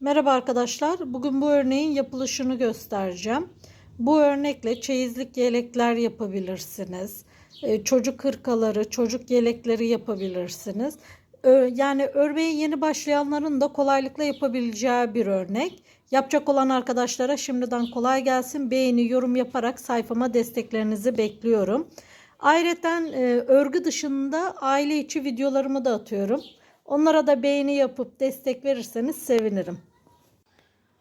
Merhaba arkadaşlar. Bugün bu örneğin yapılışını göstereceğim. Bu örnekle çeyizlik yelekler yapabilirsiniz. Ee, Çocuk hırkaları, çocuk yelekleri yapabilirsiniz. Yani örmeye yeni başlayanların da kolaylıkla yapabileceği bir örnek. Yapacak olan arkadaşlara şimdiden kolay gelsin. Beğeni, yorum yaparak sayfama desteklerinizi bekliyorum. Ayrıca e, örgü dışında aile içi videolarımı da atıyorum. Onlara da beğeni yapıp destek verirseniz sevinirim.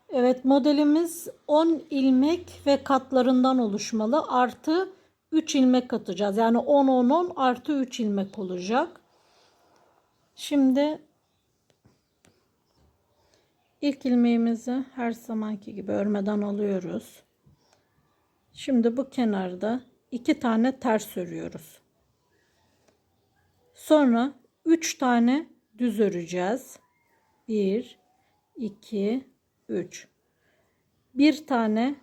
Evet modelimiz 10 ilmek ve katlarından oluşmalı. Artı 3 ilmek katacağız. Yani 10 10 10 artı 3 ilmek olacak. Şimdi ilk ilmeğimizi her zamanki gibi örmeden alıyoruz. Şimdi bu kenarda iki tane ters örüyoruz. Sonra 3 tane düz öreceğiz. 1 2 3 bir tane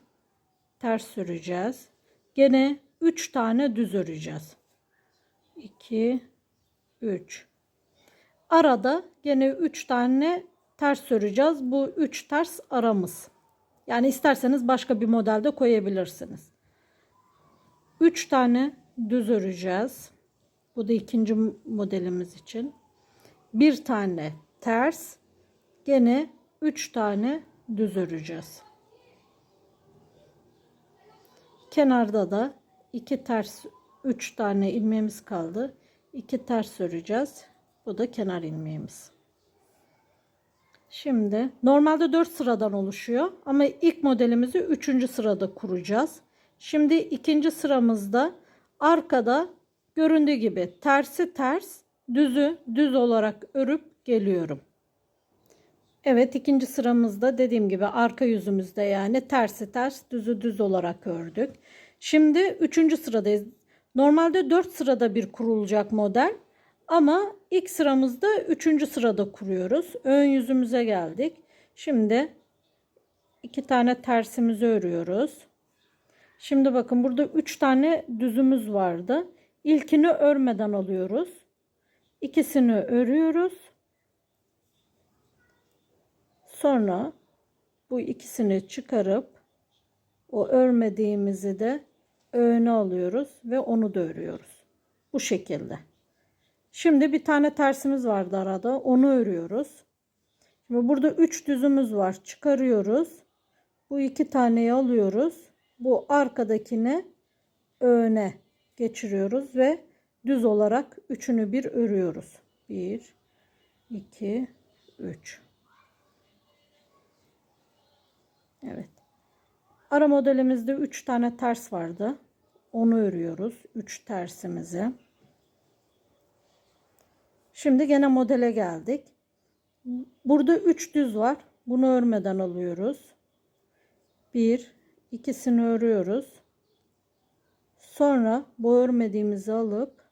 ters öreceğiz. Gene 3 tane düz öreceğiz. 2 3 Arada gene 3 tane ters öreceğiz. Bu 3 ters aramız. Yani isterseniz başka bir modelde koyabilirsiniz. 3 tane düz öreceğiz. Bu da ikinci modelimiz için. Bir tane ters. Gene 3 tane düz öreceğiz. Kenarda da iki ters 3 tane ilmeğimiz kaldı. 2 ters öreceğiz. Bu da kenar ilmeğimiz. Şimdi normalde 4 sıradan oluşuyor ama ilk modelimizi 3. sırada kuracağız. Şimdi ikinci sıramızda arkada göründüğü gibi tersi ters, düzü düz olarak örüp geliyorum. Evet ikinci sıramızda dediğim gibi arka yüzümüzde yani tersi ters düzü düz olarak ördük. Şimdi üçüncü sıradayız. Normalde dört sırada bir kurulacak model ama ilk sıramızda üçüncü sırada kuruyoruz. Ön yüzümüze geldik. Şimdi iki tane tersimizi örüyoruz. Şimdi bakın burada üç tane düzümüz vardı. İlkini örmeden alıyoruz. İkisini örüyoruz. Sonra bu ikisini çıkarıp o örmediğimizi de öne alıyoruz ve onu da örüyoruz. Bu şekilde. Şimdi bir tane tersimiz vardı arada. Onu örüyoruz. Şimdi burada 3 düzümüz var. Çıkarıyoruz. Bu iki taneyi alıyoruz. Bu arkadakini öne geçiriyoruz ve düz olarak üçünü bir örüyoruz. 1 2 3 Evet. Ara modelimizde 3 tane ters vardı. Onu örüyoruz. 3 tersimizi. Şimdi gene modele geldik. Burada 3 düz var. Bunu örmeden alıyoruz. 1 ikisini örüyoruz. Sonra bu örmediğimizi alıp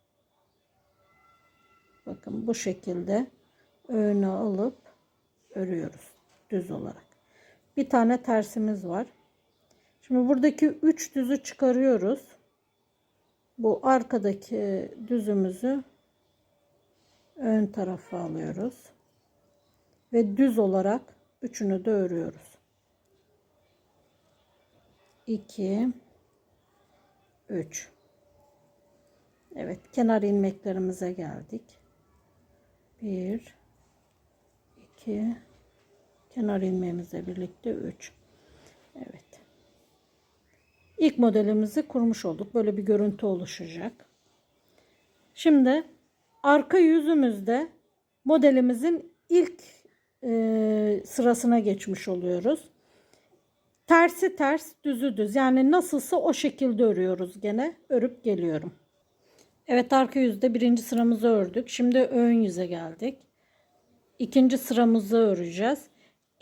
bakın bu şekilde öne alıp örüyoruz düz olarak bir tane tersimiz var. Şimdi buradaki 3 düzü çıkarıyoruz. Bu arkadaki düzümüzü ön tarafa alıyoruz. Ve düz olarak üçünü de örüyoruz. 2 3 Evet, kenar ilmeklerimize geldik. 1 2 kenar ilmeğimizle birlikte 3 Evet. İlk modelimizi kurmuş olduk. Böyle bir görüntü oluşacak. Şimdi arka yüzümüzde modelimizin ilk e, sırasına geçmiş oluyoruz. Tersi ters düzü düz. Yani nasılsa o şekilde örüyoruz gene. Örüp geliyorum. Evet arka yüzde birinci sıramızı ördük. Şimdi ön yüze geldik. İkinci sıramızı öreceğiz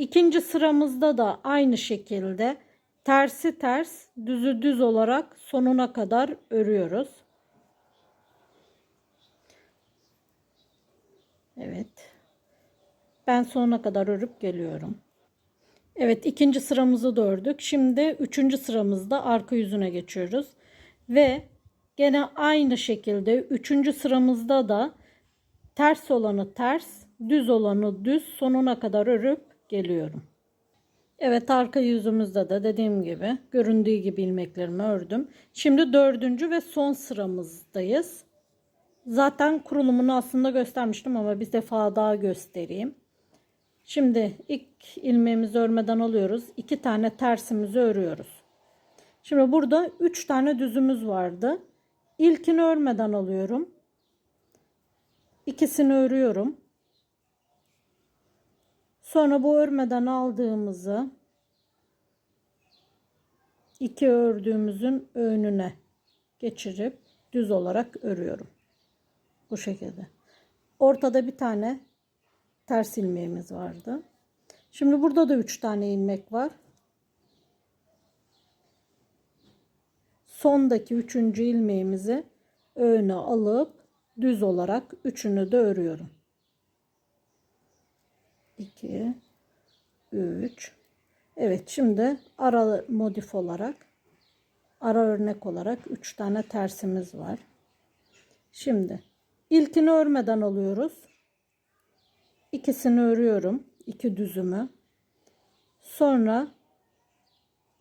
İkinci sıramızda da aynı şekilde tersi ters düzü düz olarak sonuna kadar örüyoruz. Evet. Ben sonuna kadar örüp geliyorum. Evet ikinci sıramızı da ördük. Şimdi üçüncü sıramızda arka yüzüne geçiyoruz. Ve gene aynı şekilde üçüncü sıramızda da ters olanı ters, düz olanı düz sonuna kadar örüp geliyorum. Evet arka yüzümüzde de dediğim gibi göründüğü gibi ilmeklerimi ördüm. Şimdi dördüncü ve son sıramızdayız. Zaten kurulumunu aslında göstermiştim ama bir defa daha göstereyim. Şimdi ilk ilmeğimizi örmeden alıyoruz. iki tane tersimizi örüyoruz. Şimdi burada üç tane düzümüz vardı. İlkini örmeden alıyorum. İkisini örüyorum. Sonra bu örmeden aldığımızı iki ördüğümüzün önüne geçirip düz olarak örüyorum. Bu şekilde. Ortada bir tane ters ilmeğimiz vardı. Şimdi burada da 3 tane ilmek var. Sondaki üçüncü ilmeğimizi öne alıp düz olarak üçünü de örüyorum. 2 3 Evet şimdi ara modif olarak ara örnek olarak 3 tane tersimiz var. Şimdi ilkini örmeden alıyoruz. İkisini örüyorum. iki düzümü. Sonra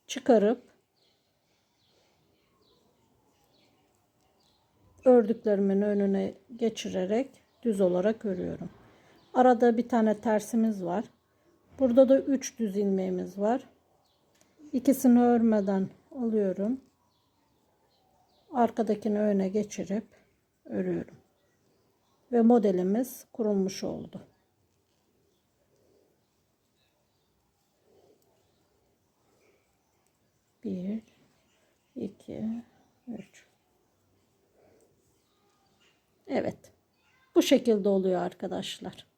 çıkarıp ördüklerimin önüne geçirerek düz olarak örüyorum. Arada bir tane tersimiz var. Burada da 3 düz ilmeğimiz var. İkisini örmeden alıyorum. Arkadakini öne geçirip örüyorum. Ve modelimiz kurulmuş oldu. Bir, iki, üç. Evet. Bu şekilde oluyor arkadaşlar.